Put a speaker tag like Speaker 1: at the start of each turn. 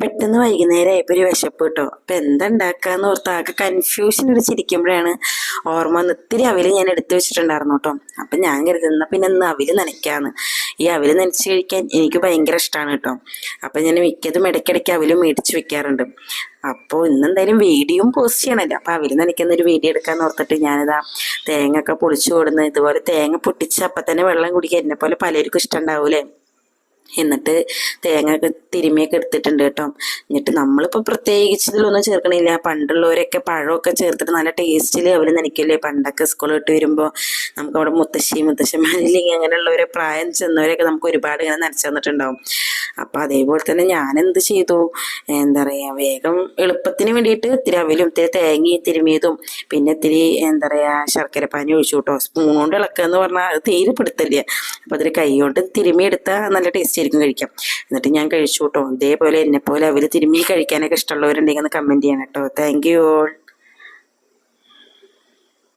Speaker 1: പെട്ടെന്ന് വൈകുന്നേരം ആയപ്പോൾ ഒരു വിശപ്പ് കിട്ടോ. അപ്പം എന്താ ഓർത്ത് ആകെ കൺഫ്യൂഷൻ അടിച്ചിരിക്കുമ്പോഴാണ് ഓർമ്മ വന്ന്. ഇത്തിരി അവിൽ ഞാൻ എടുത്തു വെച്ചിട്ടുണ്ടായിരുന്നു കേട്ടോ. അപ്പം ഞാൻ കരുതുന്ന പിന്നെ ഇന്ന് അവിൽ നനയ്ക്കാന്ന്. ഈ അവിൽ നനച്ച് കഴിക്കാൻ എനിക്ക് ഭയങ്കര ഇഷ്ടമാണ് കേട്ടോ. അപ്പം ഞാൻ മിക്കതും ഇടയ്ക്കിടയ്ക്ക് അവിൽ മേടിച്ച് വെക്കാറുണ്ട്. അപ്പോൾ ഇന്ന് എന്തായാലും വീഡിയോയും പോസ്റ്റ് ചെയ്യണമല്ലോ അപ്പോൾ അവിൽ നനയ്ക്കുന്ന ഒരു വീഡിയോ എടുക്കാന്ന് ഓർത്തിട്ട് ഞാനിതാ തേങ്ങ ഒക്കെ പൊളിച്ചു കൊടുന്ന് ഇതുപോലെ തേങ്ങ പൊട്ടിച്ച് അപ്പം തന്നെ വെള്ളം കുടിക്കുക എന്നെ പോലെ പലർക്കും ഇഷ്ടം ഉണ്ടാവൂലേ എന്നിട്ട് തേങ്ങ ഒക്കെ തിരുമിയൊക്കെ എടുത്തിട്ടുണ്ട് കേട്ടോ. എന്നിട്ട് നമ്മളിപ്പോൾ പ്രത്യേകിച്ച് ഇതിലൊന്നും ചേർക്കണില്ല. പണ്ടുള്ളവരൊക്കെ പഴമൊക്കെ ചേർത്തിട്ട് നല്ല ടേസ്റ്റിൽ അവർ നനയ്ക്കില്ലേ പണ്ടൊക്കെ സ്കൂളിൽ വിട്ട് വരുമ്പോൾ നമുക്ക് അവിടെ മുത്തശ്ശി മുത്തശ്ശന്മാരില്ലെങ്കിൽ അങ്ങനെയുള്ളവരെ പ്രായം ചെന്നവരൊക്കെ നമുക്ക് ഒരുപാട് ഇങ്ങനെ നനച്ചു തന്നിട്ടുണ്ടാവും. അപ്പോൾ അതേപോലെ തന്നെ ഞാൻ എന്ത് ചെയ്തു? എന്താ പറയുക വേഗം എളുപ്പത്തിന് വേണ്ടിയിട്ട് ഇത്തിരി അവലും ഇത്തിരി തേങ്ങയും തിരുമിയതും പിന്നെ ഇത്തിരി എന്താ പറയുക ശർക്കര പാനി ഒഴിച്ചു കേട്ടോ. സ്പൂൺ കൊണ്ട് ഇളക്കുക എന്ന് പറഞ്ഞാൽ അത് തീരെ പിടുത്തല്ലേ അപ്പോൾ അതിൽ കൈ കൊണ്ട് തിരുമി എടുത്താൽ നല്ല ടേസ്റ്റ് ആയിരിക്കും കഴിക്കാം എന്നിട്ട് ഞാൻ കഴിച്ചു കേട്ടോ. ഇതേപോലെ എന്നെപ്പോലെ അവർ തിരുമ്മി കഴിക്കാനൊക്കെ ഇഷ്ടമുള്ളവരുണ്ടെങ്കിൽ ഒന്ന് കമന്റ് ചെയ്യണം കേട്ടോ. Thank you all